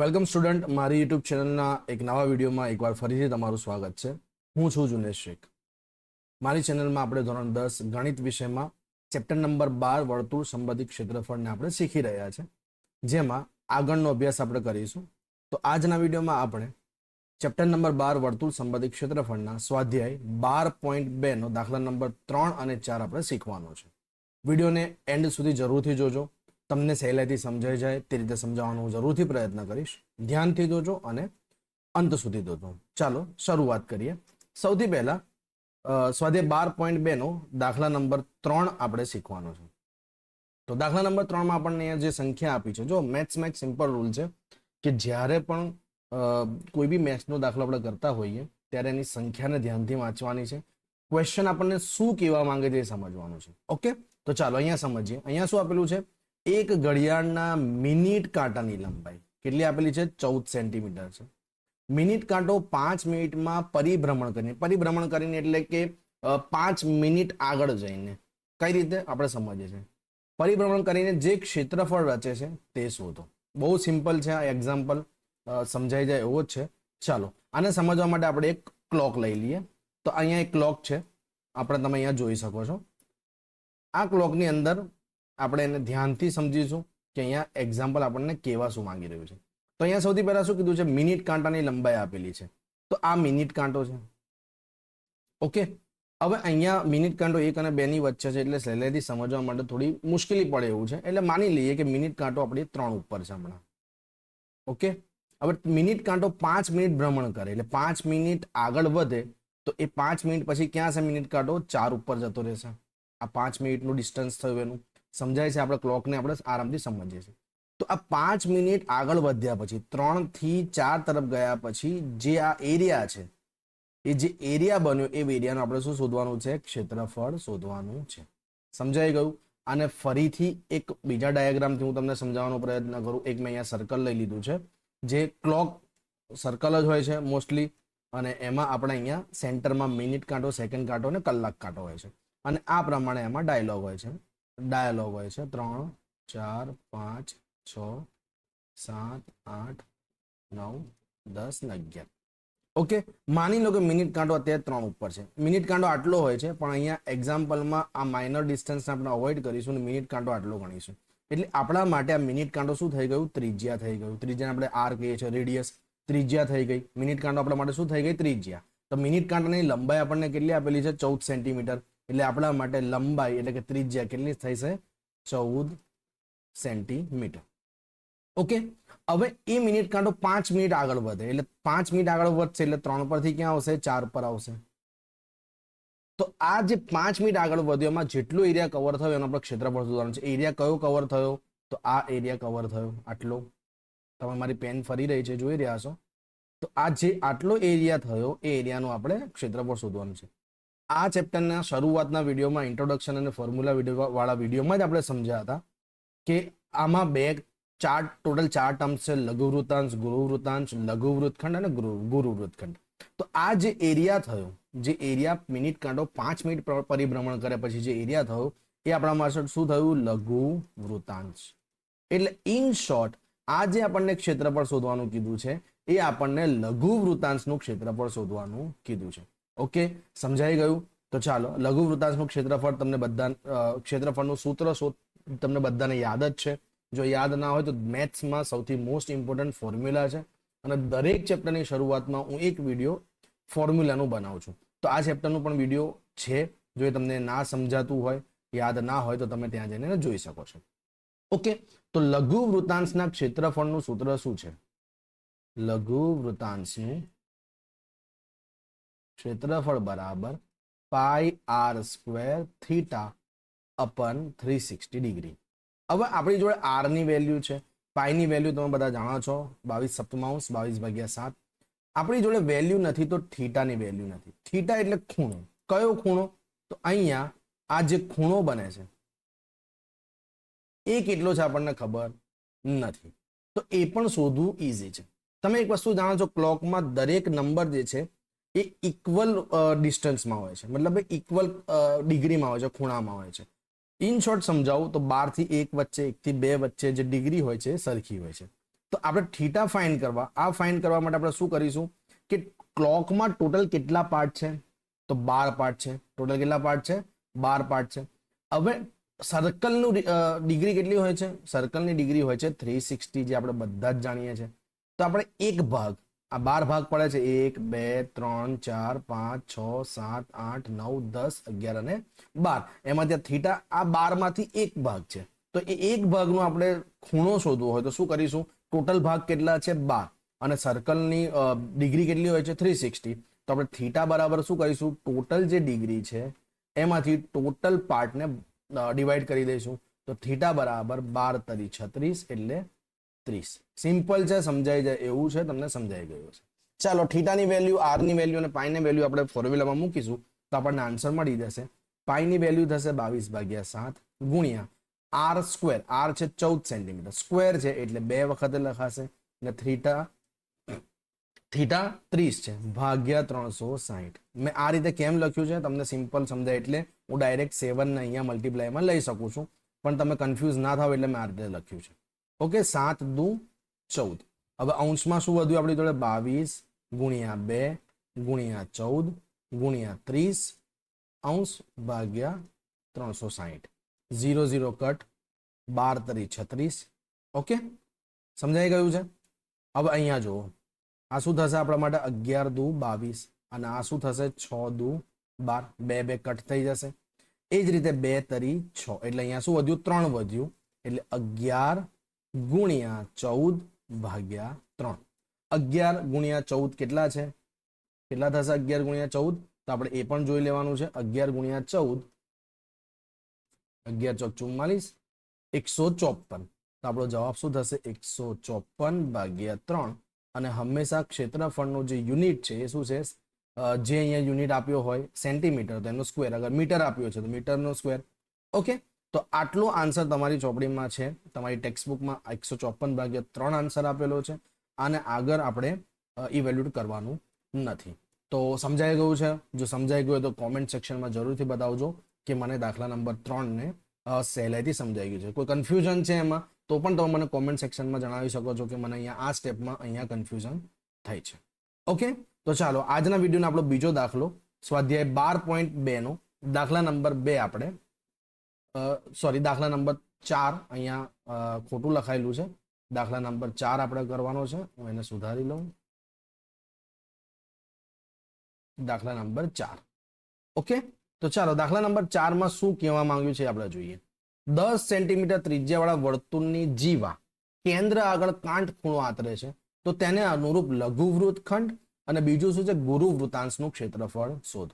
Welcome student મારી YouTube ચેનલના એક નવા વિડીયોમાં એકવાર ફરીથી તમારું સ્વાગત છે. હું છું જુનેશ શેખ. મારી ચેનલમાં આપણે ધોરણ દસ ગણિત વિષયમાં ચેપ્ટર નંબર બાર વર્તુળ સંબંધિત ક્ષેત્રફળને આપણે શીખી રહ્યા છે. જેમાં આગળનો અભ્યાસ આપણે કરીશું. તો આજના વિડીયોમાં આપણે ચેપ્ટર નંબર બાર વર્તુળ સંબંધિત ક્ષેત્રફળના સ્વાધ્યાય બાર પોઈન્ટ બેનો દાખલા નંબર ત્રણ અને ચાર આપણે શીખવાનો છે. વિડીયોને એન્ડ સુધી જરૂરથી જોજો. તમને સહેલાઈથી સમજાઈ જાય, તે રીતે સમજાવવાનો હું જરૂરથી પ્રયત્ન કરીશ. ધ્યાનથી જોજો અને અંત સુધી જોજો. ચાલો, શરૂઆત કરીએ. સૌથી પહેલા સ્વાધ્યાય બાર પોઈન્ટ બેનો દાખલા નંબર ત્રણ આપણે શીખવાનો છે. તો દાખલા નંબર ત્રણમાં આપણને અહીંયા જે સંખ્યા આપી છે, જો મેથ્સ મેક સિમ્પલ રૂલ છે કે જ્યારે પણ કોઈ બી મેથ્સનો દાખલો આપણે કરતા હોઈએ, ત્યારે એની સંખ્યાને ધ્યાનથી વાંચવાની છે. ક્વેશ્ચન આપણને શું કહેવા માંગે છે એ સમજવાનું છે. ઓકે? તો ચાલો, અહીંયા સમજીએ. અહીંયા શું આપેલું છે? એક ઘડિયાળના મિનિટ કાંટાની લંબાઈ. કેટલી આપેલી છે? ચૌદ સેન્ટીમીટર છે. મિનિટ કાંટો પાંચ મિનિટમાં પરિભ્રમણ કરીને પરિભ્રમણ કરીને એટલે કે પાંચ મિનિટ આગળ જઈને. કઈ રીતે? આપણે સમજીએ છીએ. પરિભ્રમણ કરીને જે ક્ષેત્રફળ રચે છે તે શોધો. બહુ સિમ્પલ છે આ એક્ઝામ્પલ. સમજાઈ જાય એવો જ છે. ચાલો, આને સમજવા માટે આપણે એક ક્લોક લઈ લઈએ. તો અહીંયા એક ક્લોક છે. આપણે તમે અહીંયા જોઈ શકો છો. આ ક્લોકની અંદર આપણે એને ધ્યાનથી સમજીશું કે અહીંયા એક્ઝામ્પલ આપણને કેવા શું માંગી રહ્યું છે. તો અહીંયા સૌથી પહેલા શું કીધું છે? મિનિટ કાંટાની લંબાઈ આપેલી છે. તો આ મિનિટ કાંટો છે. ઓકે? હવે અહીંયા મિનિટ કાંટો એક અને બે ની વચ્ચે છે એટલે સહેલાઈથી સમજવા માટે થોડી મુશ્કેલી પડે એવું છે. એટલે માની લઈએ કે મિનિટ કાંટો આપણી ત્રણ ઉપર છે હમણાં. ઓકે? હવે મિનિટ કાંટો પાંચ મિનિટ ભ્રમણ કરે એટલે પાંચ મિનિટ આગળ વધે તો એ પાંચ મિનિટ પછી ક્યાં છે મિનિટ કાંટો? ચાર ઉપર જતો રહેશે. આ પાંચ મિનિટનું ડિસ્ટન્સ થયું એનું. સમજાય છે આપણે ક્લોકને આપણે આરામથી સમજીએ છીએ. તો આ પાંચ મિનિટ આગળ વધ્યા પછી, ત્રણથી ચાર તરફ ગયા પછી જે આ એરિયા છે, એ જે એરિયા બન્યો, એ એરિયાનું આપણે શું શોધવાનું છે? ક્ષેત્રફળ શોધવાનું છે. સમજાઈ ગયું? અને ફરીથી એક બીજા ડાયાગ્રામથી હું તમને સમજાવવાનો પ્રયત્ન કરું. એક મેં અહીંયા સર્કલ લઈ લીધું છે, જે ક્લોક સર્કલ જ હોય છે મોસ્ટલી અને એમાં આપણે અહીંયા સેન્ટરમાં મિનિટ કાંટો સેકન્ડ કાંટો અને કલાક કાંટો હોય છે. અને આ પ્રમાણે એમાં ડાયલોગ હોય છે. ડાયલોગ હોય છે. ત્રણ, ચાર, પાંચ, છ, સાત, આઠ, નવ, દસ ને અગિયાર. ઓકે? માની લો કે મિનિટ કાંટો અત્યારે ત્રણ ઉપર છે. મિનિટ કાંટો આટલો હોય છે, પણ અહીંયા એક્ઝામ્પલમાં આ માઇનર ડિસ્ટન્સને આપણે અવોઇડ કરીશું અને મિનિટ કાંટો આટલો ગણીશું. એટલે આપણા માટે આ મિનિટ કાંટો શું થઈ ગયું? ત્રિજ્યા થઈ ગયું. ત્રિજ્યાને આપણે આર કહીએ છીએ રેડિયસ ત્રિજ્યા થઈ ગઈ. મિનિટ કાંટો આપણા માટે શું થઈ ગઈ? ત્રિજ્યા. તો મિનિટ કાંટાની લંબાઈ આપણને કેટલી આપેલી છે? ચૌદ સેન્ટીમીટર એટલે આપણા માટે લંબાઈ એટલે કે ત્રિજ્યા કેટલી છે? ચૌદ સેન્ટીમીટર. ઓકે? હવે એ મિનિટ કાંટો પાંચ મિનિટ આગળ વધે. એટલે પાંચ મિનિટ આગળ વધશે એટલે ત્રણ પરથી ક્યાં આવશે? ચાર પર આવશે. તો આ જે પાંચ મિનિટ આગળ વધ્યો, એમાં જેટલો એરિયા કવર થયો એનો આપણે ક્ષેત્રફળ શોધવાનું છે. એરિયા કયો કવર થયો? તો આ એરિયા કવર થયો. આટલો. તમે મારી પેન ફરી રહી છે, જોઈ રહ્યા છો. તો આ જે આટલો એરિયા થયો, એ એરિયાનું આપણે ક્ષેત્રફળ શોધવાનું છે. આ ચેપ્ટરના શરૂઆતના વિડીયોમાં ઇન્ટ્રોડક્શન અને ફોર્મ્યુલા વીડિયો વાળા વિડીયોમાં જ આપણે સમજ્યા હતા કે આમાં બે ચાર ટોટલ ચાર ટર્મ્સ છે, લઘુ વૃત્તાંશ, ગુરુ વૃત્તાંશ, લઘુ વૃત્તખંડ અને ગુરુ વૃત્તખંડ. તો આ જે એરિયા થયો, જે એરિયા મિનિટ કાંટો પાંચ મિનિટ પરિભ્રમણ કરે પછી જે એરિયા થયો, એ આપણા માટે શું થયું? લઘુ વૃત્તાંશ. એટલે ઇન શોર્ટ આ જે આપણને ક્ષેત્રફળ શોધવાનું કીધું છે, એ આપણને લઘુ વૃત્તાંશનું ક્ષેત્રફળ શોધવાનું કીધું છે. ઓકે, સમજાઈ ગયું? તો ચાલો, લઘુ વૃત્તાંશનું ક્ષેત્રફળ તમને બધા ક્ષેત્રફળનું સૂત્ર તમને બધાને યાદ જ છે. જો યાદ ના હોય તો મેથ્સમાં સૌથી મોસ્ટ ઇમ્પોર્ટન્ટ ફોર્મ્યુલા છે. અને દરેક ચેપ્ટરની શરૂઆતમાં હું એક વીડિયો ફોર્મ્યુલાનું બનાવું છું. તો આ ચેપ્ટરનું પણ વીડિયો છે. જો એ તમને ના સમજાતું હોય, યાદ ના હોય તો તમે ત્યાં જઈને જોઈ શકો છો. ઓકે, તો લઘુ વૃતાંશના ક્ષેત્રફળનું સૂત્ર શું છે? લઘુ વૃતાંશનું ક્ષેત્રફળ બરાબર pi R square theta upon three sixty degree. હવે આપણી જોડે આરની વેલ્યુ છે. પાઈની વેલ્યુ તમે બધા જાણો છો. બાવીસ સપ્તમાંશ, બાવીસ ભાગ્યા સાત. આપણી જોડે વેલ્યુ નથી તો થીટાની વેલ્યુ નથી. થીટા એટલે ખૂણો. કયો ખૂણો? તો અહીંયા આ જે ખૂણો બને છે, એ કેટલો છે આપણને ખબર નથી. તો એ પણ શોધવું ઇઝી છે. તમે એક વસ્તુ જાણો છો ક્લોકમાં દરેક નંબર જે છે એ ઇક્વલ ડિસ્ટન્સમાં હોય છે. મતલબ ઇક્વલ ડિગ્રીમાં હોય છે, ખૂણામાં હોય છે. ઇન શોર્ટ સમજાવું તો બારથી એક વચ્ચે એક થી બે વચ્ચે જે ડિગ્રી હોય છે સરખી હોય છે. તો આપણે થીટા ફાઇન કરવા, આ ફાઇન કરવા માટે આપણે શું કરીશું કે ક્લોકમાં ટોટલ કેટલા પાર્ટ છે? તો બાર પાર્ટ છે. ટોટલ કેટલા પાર્ટ છે? બાર પાર્ટ છે. હવે સર્કલનું ડિગ્રી કેટલી હોય છે? સર્કલની ડિગ્રી હોય છે થ્રી સિક્સટી જે આપણે બધા જ જાણીએ છીએ તો આપણે એક ભાગ આ બાર ભાગ પડે છે. એક, બે, ત્રણ, ચાર, પાંચ, છ, સાત, આઠ, નવ, દસ, અગિયાર અને બાર. એમાં ત્યાં થીટા આ બારમાંથી એક ભાગ છે. તો એ એક ભાગનો આપણે ખૂણો શોધવો હોય તો શું કરીશું? ટોટલ ભાગ કેટલા છે? બાર. અને સર્કલની ડિગ્રી કેટલી હોય છે? થ્રી સિક્સટી તો આપણે થીટા બરાબર શું કરીશું? ટોટલ જે ડિગ્રી છે, એમાંથી ટોટલ પાર્ટને ડિવાઈડ કરી દઈશું. તો થીટા બરાબર બાર તરી છત્રીસ એટલે ત્રીસ. સિમ્પલ છે, સમજાઈ જાય. એવું છે, તમને સમજાઈ ગયું છે ચાલો, થીટાની વેલ્યુ આરની વેલ્યુ અને પાઈની વેલ્યુ આપણે ફોર્મ્યુલામાં મૂકીશું. તો આપણને આન્સર મળી જશે. પાઈની વેલ્યુ થશે બાવીસ ભાગ્યા સાત ગુણ્યા આર સ્ક્વેર આર છે ચૌદ સેન્ટીમીટર સ્ક્વેર છે એટલે બે વખતે લખાશે. અને થીટા થીટા ત્રીસ છે. ભાગ્યા ત્રણસો સાહીઠ. મેં આ રીતે કેમ લખ્યું છે? તમને સિમ્પલ સમજાય એટલે હું ડાયરેક્ટ સેવનને અહીંયા મલ્ટીપ્લાયમાં લઈ શકું છું. પણ તમે કન્ફ્યુઝ ના થાવ એટલે મેં આ રીતે લખ્યું છે. ઓકે, સાત દુ ચૌદ. હવે અંશમાં શું વધ્યું? આપણી જોડે બાવીસ ગુણ્યા બે ગુણ્યા ચૌદ ગુણ્યા ત્રીસ અંશ ભાગ્યા ત્રણસો સાહીઠ. ઝીરો ઝીરો કટ, બાર તરી છત્રીસ. ઓકે? સમજાઈ ગયું છે? હવે અહીંયા જુઓ. આ શું થશે આપણા માટે? અગિયાર દુ બાવીસ અને આ શું થશે? છ દુ બાર. બે બે કટ થઈ જશે. એ જ રીતે બે તરી છ. એટલે અહીંયા શું વધ્યું? ત્રણ વધ્યું. એટલે અગિયાર ગુણ્યા ચૌદ ભાગ્યા ત્રણ. અગિયાર ગુણ્યા ચૌદ કેટલા છે? કેટલા થશે અગિયાર ગુણ્યા ચૌદ? તો આપણે એ પણ જોઈ લેવાનું છે. અગિયાર ગુણ્યા ચૌદ, અગિયાર ચોક ચુમ્માલીસ એકસો ચોપન. તો આપણો જવાબ શું થશે? એકસો ચોપન ભાગ્યા ત્રણ. અને હંમેશા ક્ષેત્રફળનો જે યુનિટ છે, એ શું છે? જે અહીંયા યુનિટ આપ્યો હોય, સેન્ટીમીટર, તો એનો સ્ક્વેર. અગર મીટર આપ્યો છે, તો મીટરનો સ્ક્વેર. ઓકે? તો આટલો આન્સર તમારી ચોપડીમાં છે. તમારી ટેક્સ્ટબુકમાં એકસો ચોપન ભાગ્યા ત્રણ આન્સર આપેલો છે. અને આગળ આપણે ઇવેલ્યુટ કરવાનું નથી. તો સમજાઈ ગયું છે? જો સમજાઈ ગયું તો કોમેન્ટ સેક્શનમાં જરૂરથી બતાવજો કે મને દાખલા નંબર ત્રણને સહેલાઈથી સમજાઈ ગયું છે. કોઈ કન્ફ્યુઝન છે એમાં? તો પણ તમે મને કોમેન્ટ સેક્શનમાં જણાવી શકો છો કે મને અહીંયા આ સ્ટેપમાં અહીંયા કન્ફ્યુઝન થઈ છે. ઓકે તો ચાલો, આજના વિડીયોનો આપણો બીજો દાખલો, સ્વાધ્યાય બાર પોઈન્ટ બેનો દાખલા નંબર બે આપણે સોરી દાખલા નંબર ચાર અહીંયા ખોટું લખાયેલું છે. દાખલા નંબર ચાર આપણે કરવાનો છે. હું એને સુધારી લઉં. દાખલા નંબર ચાર. ઓકે? તો ચાલો, દાખલા નંબર ચારમાં શું કહેવા માંગ્યું છે આપણે જોઈએ. દસ સેન્ટીમીટર ત્રિજ્યાવાળા વર્તુળની જીવા કેન્દ્ર આગળ કાંઠ ખૂણો આતરે છે. તો તેને અનુરૂપ લઘુ વૃત્તખંડ અને બીજું શું છે? ગુરુ વૃતાંશનું ક્ષેત્રફળ શોધ.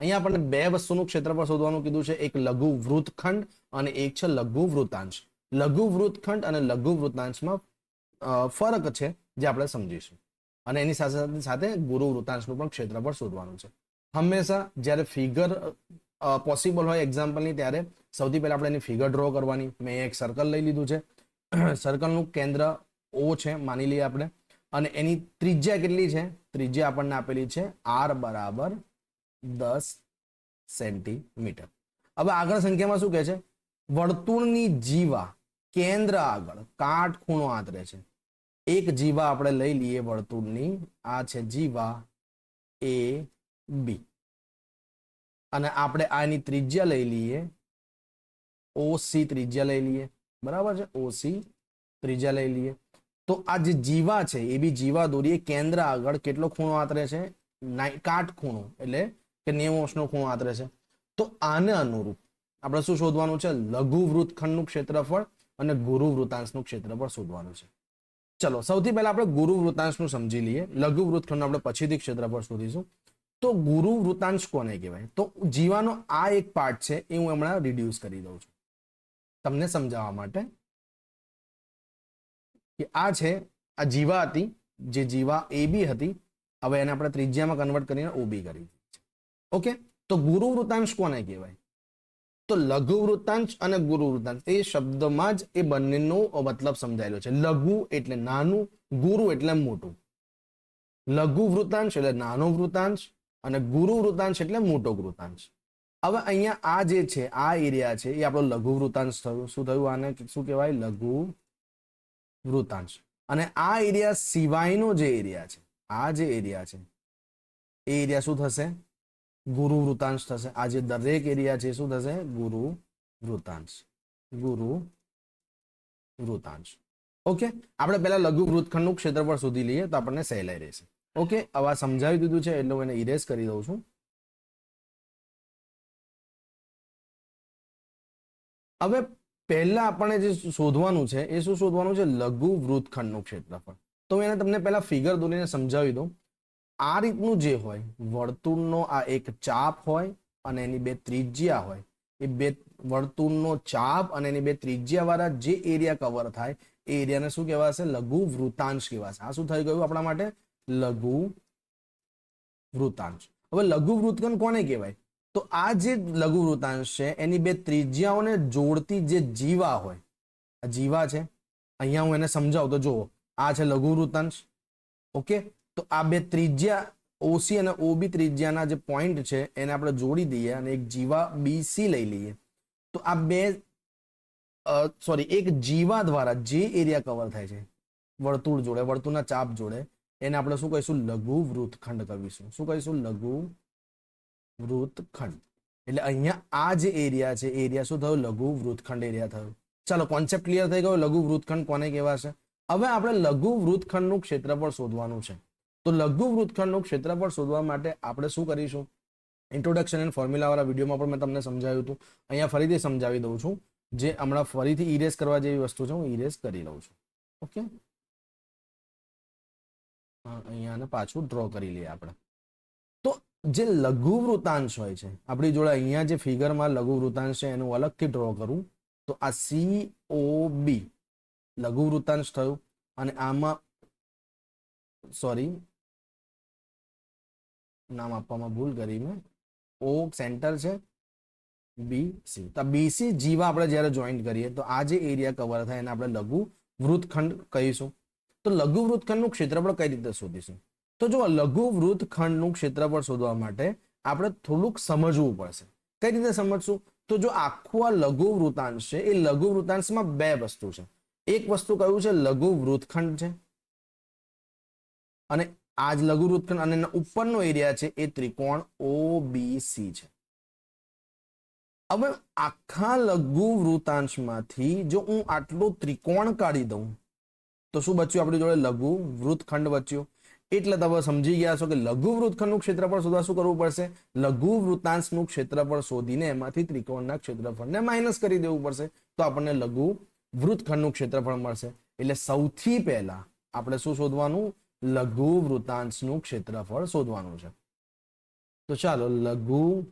અહીંયા આપણને બે વસ્તુનું ક્ષેત્રફળ શોધવાનું કીધું છે. એક લઘુ વૃત્તખંડ અને એક છે લઘુ વૃત્તાંશ. લઘુ વૃત્તખંડ અને લઘુ વૃત્તાંશમાં ફરક છે જે આપણે સમજીશું. અને એની સાથે સાથે સાથે ગુરુ વૃત્તાંશનું પણ ક્ષેત્રફળ શોધવાનું છે. હંમેશા જ્યારે ફિગર પોસિબલ હોય એક્ઝામ્પલની ત્યારે સૌથી પહેલા આપણે એની ફિગર ડ્રો કરવાની. મેં એક સર્કલ લઈ લીધું છે. સર્કલનું કેન્દ્ર ઓ છે, માની લઈએ આપણે. અને એની ત્રિજ્યા કેટલી છે? ત્રિજ્યા આપણને આપેલી છે આર બરાબર દસ સેન્ટીમીટર. હવે આગળ સંખ્યામાં શું કહે છે? વર્તુળની જીવા કેન્દ્ર આગળ કાટ ખૂણો આંતરે છે. એક જીવા આપણે લઈ લઈએ વર્તુળની, આ છે જીવા એ બી. અને આપણે આની ત્રિજ્યા લઈ લઈએ, ઓસી ત્રિજ્યા લઈ લઈએ. બરાબર છે? ઓસી ત્રિજ્યા લઈ લઈએ. તો આ જે જીવા છે, એ બી જીવા દોરીએ કેન્દ્ર આગળ કેટલો ખૂણો આતરે છે? કાટ ખૂણો, એટલે કે નેવું અંશનો ખૂણો આતરે છે. તો આને અનુરૂપ આપણે શું શોધવાનું છે? લઘુ વૃત્તખંડનું ક્ષેત્રફળ અને ગુરુ વૃતાંશનું ક્ષેત્રફળ શોધવાનું છે. ચલો, સૌથી પહેલા આપણે ગુરુ વૃતાંશનું સમજી લઈએ. લઘુ વૃત્તખંડ આપણે પછીથી ક્ષેત્રફળ શોધીશું. તો ગુરુ વૃતાંશ કોને કહેવાય? તો જીવાનો આ એક પાર્ટ છે, એ હું હમણાં રિડ્યુસ કરી દઉં છું. તમને સમજાવવા માટે કે આ છે, આ જીવા હતી, જે જીવા એ બી હતી. હવે એને આપણે ત્રિજ્યામાં કન્વર્ટ કરીને ઓબી કરી ઓકે? તો ગુરુ વૃતાંશ કોને કહેવાય? તો લઘુ વૃતાંશ અને ગુરુ વૃતાંશ એ શબ્દમાં જ એ બંનેનો મતલબ સમજાયેલો છે. લઘુ એટલે નાનું, ગુરુ એટલે મોટું. લઘુ વૃતાંશ એટલે નાનો વૃતાંશ અને ગુરુ વૃતાંશ એટલે મોટો વૃતાંશ હવે અહીંયા આ જે છે, આ એરિયા છે, એ આપણો લઘુ વૃતાંશ થયું. શું થયું? આને શું કહેવાય? લઘુ વૃતાંશ અને આ એરિયા સિવાયનો જે એરિયા છે, આ જે એરિયા છે, એ એરિયા શું થશે? ગુરુ વૃતાંશ થશે. આ જે દરેક એરિયા છે, શું થશે? ગુરુ વૃતાંશ. ગુરુ વૃતાંશ. ઓકે આપણે પહેલા લઘુ વૃત્તખંડનું ક્ષેત્રફળ શોધી લઈએ તો આપણને સહેલાઈ રહેશે. ઓકે હવે સમજાવી દીધું છે, એટલે હું એને ઇરેઝ કરી દઉં છું. હવે પહેલા આપણે જે શોધવાનું છે, એ શું શોધવાનું છે? લઘુ વૃત્તખંડનું ક્ષેત્રફળ. તો હું એને તમને પહેલા ફિગર દોરીને સમજાવી દઉં. આ રીતનું જે હોય, વર્તુળનો આ એક ચાપ હોય અને એની બે ત્રિજ્યા હોય. એ બે વર્તુળનો ચાપ અને એની બે ત્રિજ્યા વાળા જે એરિયા કવર થાય, એ એરિયાને શું કહેવાશે? લઘુ વૃતાંશ કહેવાશે. આ શું થઈ ગયું આપણા માટે? લઘુ વૃતાંશ હવે લઘુ વૃત્તખંડ કોને કહેવાય? તો આ જે લઘુ વૃતાંશ છે, એની બે ત્રિજ્યાઓને જોડતી જે જીવા હોય, આ જીવા છે, અહીંયા હું એને સમજાવું તો જુઓ, આ છે લઘુ વૃતાંશ ઓકે? તો આ બે ત્રિજ્યા ઓસી અને ઓબી ત્રિજ્યાના જે પોઈન્ટ છે, એને આપણે જોડી દઈએ અને એક જીવા બીસી લઈ લઈએ. તો આ બે સોરી એક જીવા દ્વારા જે એરિયા કવર થાય છે, વર્તુળ જોડે, વર્તુળના ચાપ જોડે, એને આપણે શું કહીશું? લઘુ વૃત્તખંડ કહીશું. શું કહીશું? લઘુ વૃતખંડ એટલે અહીંયા આ જે એરિયા છે એરિયા શું થયું? લઘુ વૃત્તખંડ એરિયા થયું. ચાલો કોન્સેપ્ટ ક્લિયર થઈ ગયો. લઘુ વૃતખંડ કોને કહેવાશે? હવે આપણે લઘુ વૃત્તખંડનું ક્ષેત્રફળ શોધવાનું છે. તો લઘુ વૃત્તખંડનું ક્ષેત્રફળ શોધવા માટે આપણે શું કરીશું? ઇન્ટ્રોડક્શન એન્ડ ફોર્મ્યુલાવાળા વિડીયોમાં પણ મેં તમને સમજાવ્યું હતું. અહીંયા ફરીથી સમજાવી દઉં છું. જે હમણાં ફરીથી ઇરેઝ કરવા જેવી વસ્તુ છે, હું ઇરેઝ કરી લઉં છું. ઓકે અહીંયા પાછું ડ્રો કરી લઈએ આપણે. તો જે લઘુ વૃતાંશ હોય છે, આપણી જોડે અહીંયા જે ફિગરમાં લઘુ વૃતાંશ છે, એનું અલગથી ડ્રો કરું. તો આ સી ઓ બી લઘુ વૃતાંશ થયું. અને આમાં સોરી નામ આપવામાં ભૂલ કરી મેં. ઓ સેન્ટર છે. બી સી તો બીસી જીવા આપણે જ્યારે જોઈન્ટ કરીએ, તો આ જે એરિયા કવર થાય એને આપણે લઘુ વૃત્તખંડ કહીશું. તો લઘુ વૃત્તખંડનું ક્ષેત્રફળ કઈ રીતે શોધીશું? તો જો લઘુ વૃત્તખંડનું ક્ષેત્રફળ શોધવા માટે આપણે થોડુંક સમજવું પડશે. કઈ રીતે સમજશું? તો જો આખું આ લઘુ વૃતાંશ છે, એ લઘુ વૃતાંશમાં બે વસ્તુ છે. એક વસ્તુ કયું છે? લઘુ વૃત્તખંડ છે. અને આ જ લઘુ વૃત્તખંડ અને ઉપરનો એરિયા છે એ ત્રિકોણ ઓબીસી છે. હવે આખા લઘુ વૃતાંશમાંથી જો હું આટલો ત્રિકોણ કાઢી દઉં, તો શું બચ્યું આપણી જોડે? લઘુ વૃત્તખંડ બચ્યું. એટલે તમે સમજી ગયા છો કે લઘુ વૃત્તખંડનું ક્ષેત્રફળ શોધવા શું કરવું પડશે? લઘુ વૃતાંશનું ક્ષેત્રફળ શોધીને એમાંથી ત્રિકોણના ક્ષેત્રફળને માઇનસ કરી દેવું પડશે. તો આપણને લઘુ વૃત્તખંડનું ક્ષેત્રફળ મળશે. એટલે સૌથી પહેલા આપણે શું શોધવાનું? લઘુ વૃતાંશનું ક્ષેત્રફળ શોધવાનું છે. તો ચાલો, લઘુ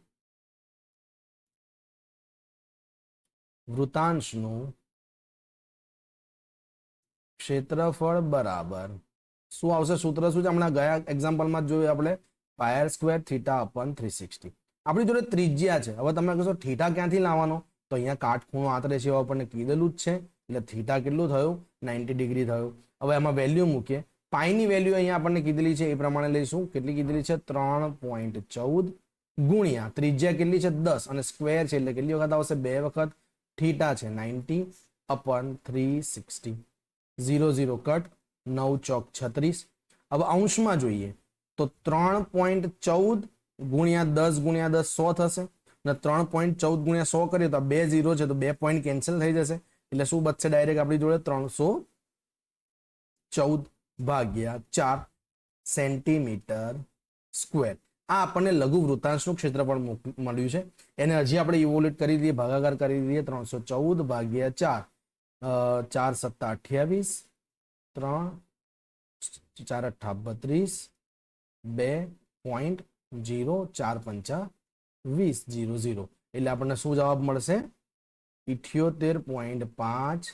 વૃતાંશનું ક્ષેત્રફળ બરાબર શું આવશે? સૂત્ર શું છે? હમણાં ગયા એક્ઝામ્પલમાં જોયું આપણે. Pi R square theta upon three sixty આપણી જોડે ત્રિજ્યા છે. હવે તમે કહેશો થીટા ક્યાંથી લાવવાનો? તો અહીંયા કાટખૂણો આતરે છે આપણને કીધેલું જ છે. એટલે થીટા કેટલું થયું? નાઇન્ટી ડિગ્રી થયું. હવે એમાં વેલ્યુ મૂકીએ. પાઈની વેલ્યુ અહીંયા આપણને કીધેલી છે એ પ્રમાણે લઈશું. કેટલી કીધેલી છે? ત્રણ પોઈન્ટ ચૌદ ગુણ્યા ત્રિજ્યા કેટલી છે? દસ. અને સ્ક્વેર છે એટલે કેટલી વખત આવશે? બે વખત. થીટા છે ninety upon three sixty. Zero zero cut નવ ચોક છત્રીસ. હવે અંશમાં જોઈએ તો ત્રણ પોઈન્ટ ચૌદ ગુણ્યા દસ ગુણ્યા દસ સો થશે. અને ત્રણ પોઈન્ટ ચૌદ ગુણ્યા સો કરીએ તો બે ઝીરો છે તો બે પોઈન્ટ કેન્સલ થઈ જશે. એટલે શું બચશે? ડાયરેક્ટ આપણી જોડે ત્રણસો ચૌદ. ભાગ્યા ચાર સેન્ટીમીટર સ્ક્વેર. આ આપણને લઘુ વૃતાંશનું ક્ષેત્રફળ મળ્યું છે. એને હજી આપણે ઇવોલ્યુટ કરી દઈએ, ભાગાકાર કરી દઈએ, ત્રણસો ચૌદ ભાગ્યા ચાર. ચાર સત્તા અઠ્યાવીસ, ત્રણ, ચાર અઠ્ઠા બત્રીસ, બે પોઈન્ટ જીરો ચાર પંચા વીસ જીરો જીરો એટલે આપણને શું જવાબ મળશે? ઇઠ્યોતેર પોઈન્ટ પાંચ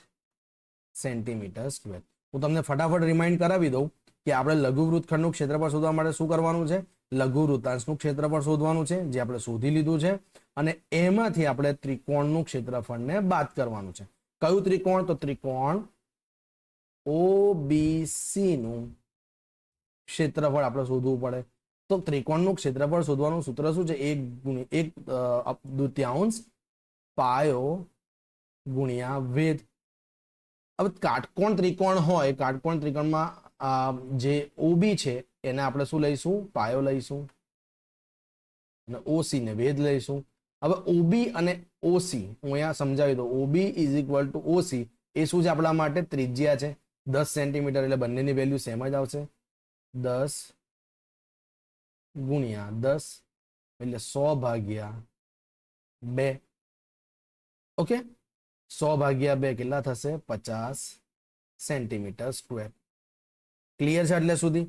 સેન્ટીમીટર સ્ક્વેર. હું તમને ફટાફટ રિમાઇન્ડ કરાવી દઉં કે આપણે લઘુ વૃત્તખંડનું ક્ષેત્રફળ શોધવા માટે શું કરવાનું છે? લઘુ વૃત્તાંશનું ક્ષેત્રફળ શોધવાનું છે, જે આપણે શોધી લીધું છે, અને એમાંથી આપણે ત્રિકોણનું ક્ષેત્રફળને બાદ કરવાનું છે. કયું ત્રિકોણ? તો ત્રિકોણ ઓબીસી નું ક્ષેત્રફળ આપણે શોધવું પડે. તો ત્રિકોણનું ક્ષેત્રફળ શોધવાનું સૂત્ર શું છે? એક ગુણ્યા, એક દુત્યાંશ પાયો ગુણ્યા વેધ. હવે કાટકોણ ત્રિકોણ હોય, કાટકોણ ત્રિકોણમાં જે ઓબી છે, એને આપણે શું લઈશું? પાયો લઈશું. અને ઓસી ને વેદ લઈશું. હવે ઓબી અને ઓસી હું અહીંયા સમજાવી દઉં. OB is equal to OC એ શું છે આપણા માટે? ત્રિજ્યા છે. દસ સેન્ટીમીટર એટલે બંનેની વેલ્યુ સેમ જ આવશે. દસ ગુણ્યા દસ એટલે સો ભાગ્યા બે. ઓકે સો ભાગ્યા બે કેટલા થશે પચાસ સેન્ટીમીટર સ્ક્વેર ક્લિયર છે એટલે સુધી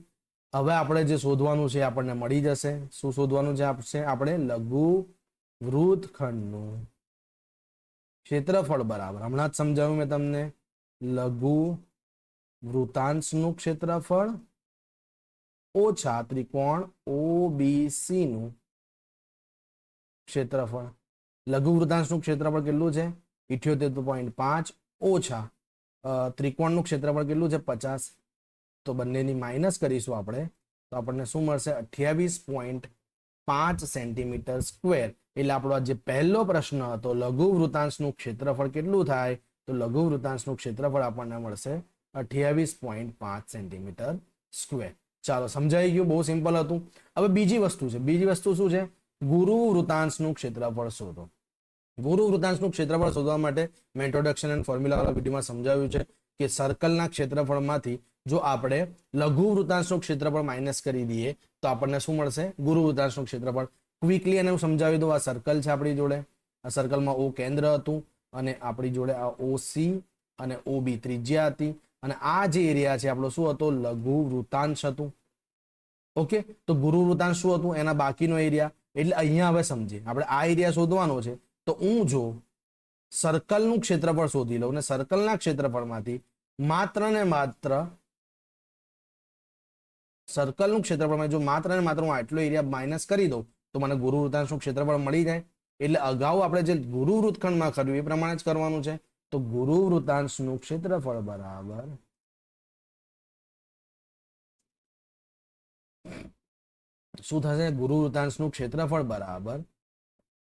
હવે આપણે જે શોધવાનું છે આપણને મળી જશે શું શોધવાનું છે આપશે આપણે લઘુ વૃતખંડનું ક્ષેત્રફળ બરાબર હમણાં જ સમજાવ્યું મેં તમને। લઘુ વૃતાંશનું ક્ષેત્રફળ ઓછા ત્રિકોણ ઓબીસી નું ક્ષેત્રફળ। લઘુ વૃતાંશનું ક્ષેત્રફળ કેટલું છે? ઇઠ્યોતેર પોઈન્ટ પાંચ ઓછા ત્રિકોણનું ક્ષેત્રફળ કેટલું છે? પચાસ. તો બંનેની માઇનસ કરીશું આપણે, તો આપણને શું મળશે? અઠ્યાવીસ પોઈન્ટ પાંચ સેન્ટીમીટર સ્ક્વેર એટલે આપણો જે પહેલો પ્રશ્ન હતો, લઘુ વૃતાંશનું ક્ષેત્રફળ કેટલું થાય? તો લઘુ વૃતાંશનું ક્ષેત્રફળ આપણને મળશે અઠ્યાવીસ પોઈન્ટ પાંચ સેન્ટીમીટર સ્ક્વેર ચાલો, સમજાઈ ગયું? બહુ સિમ્પલ હતું. હવે બીજી વસ્તુ છે. બીજી વસ્તુ શું છે? ગુરુ વૃતાંશનું ક્ષેત્રફળ શોધો. ગુરુ વૃતાંશનું ક્ષેત્રફળ શોધવા માટે મેં ઇન્ટ્રોડક્શન એન્ડ ફોર્મ્યુલાવાળા વિડીયોમાં સમજાવ્યું છે કે સર્કલના ક્ષેત્રફળમાંથી જો આપણે લઘુ વૃતાંશનું ક્ષેત્રફળ માઇનસ કરી દઈએ, તો આપણને શું મળશે? ગુરુ વૃતાંશનું ક્ષેત્રફળ. ક્વિકલી એને હું સમજાવી દઉં, આ સર્કલ છે આપણી જોડે. આ સર્કલમાં ઓ કેન્દ્ર હતું અને આપણી જોડે આ ઓ સી અને ઓ બી ત્રિજ્યા હતી. અને આ જે એરિયા છે, આપણો શું હતો? લઘુ વૃતાંશ હતું. ઓકે તો ગુરુ વૃતાંશ શું હતું? એના બાકીનો એરિયા એટલે અહીંયા હવે સમજીએ. આપણે આ એરિયા શોધવાનો છે. તો હું જો સર્કલનું ક્ષેત્રફળ શોધી લઉં અને સર્કલના ક્ષેત્રફળમાંથી માત્ર ને માત્ર સર્કલનું ક્ષેત્રફળમાં જો માત્ર ને માત્ર હું આટલો એરિયા માઇનસ કરી દઉં, તો મને ગુરુ વૃતાંશનું ક્ષેત્રફળ મળી જાય. એટલે અગાઉ આપણે જે ગુરુ વૃત્તખંડમાં કર્યું એ પ્રમાણે જ કરવાનું છે. તો ગુરુ વૃતાંશનું ક્ષેત્રફળ બરાબર શું થશે? ગુરુ વૃતાંશનું ક્ષેત્રફળ બરાબર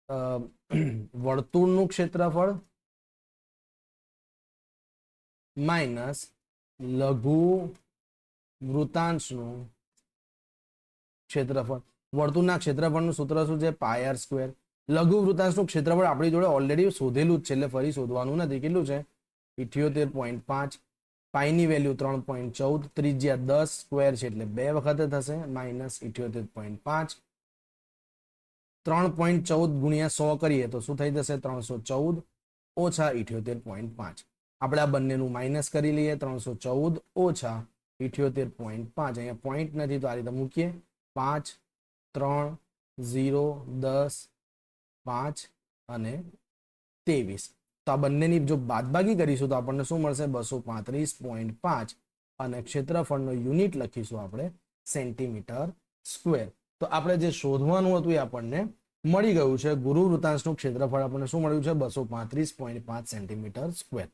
વર્તુળનું ક્ષેત્રફળ માઇનસ લઘુ વૃતાંશનું ક્ષેત્રફળ. વર્તુળના ક્ષેત્રફળનું સૂત્ર શું છે? પાયર સ્ક્વેર લઘુ વૃતાંશનું ક્ષેત્રફળ આપણી જોડે ઓલરેડી શોધેલું જ છે, એટલે ફરી શોધવાનું નથી. કેટલું છે? ઇઠ્યોતેર પોઈન્ટ પાંચ. પાઈની વેલ્યુ ત્રણ પોઈન્ટ ચૌદ. ત્રિજ્યા દસ સ્ક્વેર છે, એટલે બે વખતે થશે. માઇનસ ઇઠ્યોતેર પોઈન્ટ પાંચ. ત્રણ પોઈન્ટ ચૌદ ગુણ્યા સો કરીએ તો શું થઈ જશે? ત્રણસો ચૌદ ઓછા ઇઠ્યોતેર પોઈન્ટ પાંચ. આપણે આ બંનેનું માઇનસ કરી લઈએ, ત્રણસો ચૌદ ઓછા ઇઠ્યોતેર પોઈન્ટ પાંચ. અહીંયા પોઈન્ટ નથી તો આ રીતે મૂકીએ. પાંચ, ત્રણ, ઝીરો, દસ, પાંચ અને ત્રેવીસ. તો આ બંનેની જો બાદબાકી કરીશું તો આપણને શું મળશે? બસો પાંત્રીસ પોઈન્ટ પાંચ. અને ક્ષેત્રફળનો યુનિટ લખીશું આપણે સેન્ટીમીટર સ્ક્વેર તો આપણે જે શોધવાનું હતું એ આપણને મળી ગયું છે. ગુરુ વૃતાંશનું ક્ષેત્રફળ આપણને શું મળ્યું છે? બસો પાંત્રીસ પોઈન્ટ પાંચ સેન્ટીમીટર સ્ક્વેર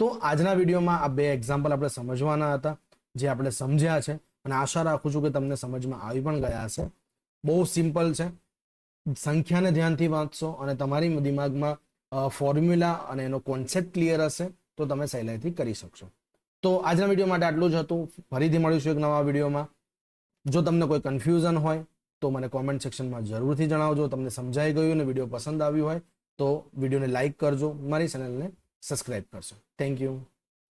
તો આજના વિડીયોમાં આ બે એક્ઝામ્પલ આપણે સમજવાના હતા, જે આપણે સમજ્યા છે. અને આશા રાખું છું કે તમને સમજમાં આવી પણ ગયા હશે. બહુ સિમ્પલ છે. સંખ્યાને ધ્યાનથી વાંચશો અને તમારી દિમાગમાં ફોર્મ્યુલા અને એનો કોન્સેપ્ટ ક્લિયર હશે તો તમે સહેલાઈથી કરી શકશો. તો આજના વીડિયો માટે આટલું જ હતું. ફરીથી મળીશું એક નવા વિડીયોમાં. જો તમને કોઈ કન્ફ્યુઝન હોય તો મને કોમેન્ટ સેક્શનમાં જરૂરથી જણાવજો. તમને સમજાઈ ગયું અને વીડિયો પસંદ આવ્યું હોય તો વિડીયોને લાઇક કરજો. મારી ચેનલને સબસ્ક્રાઇબ કરજો. Thank you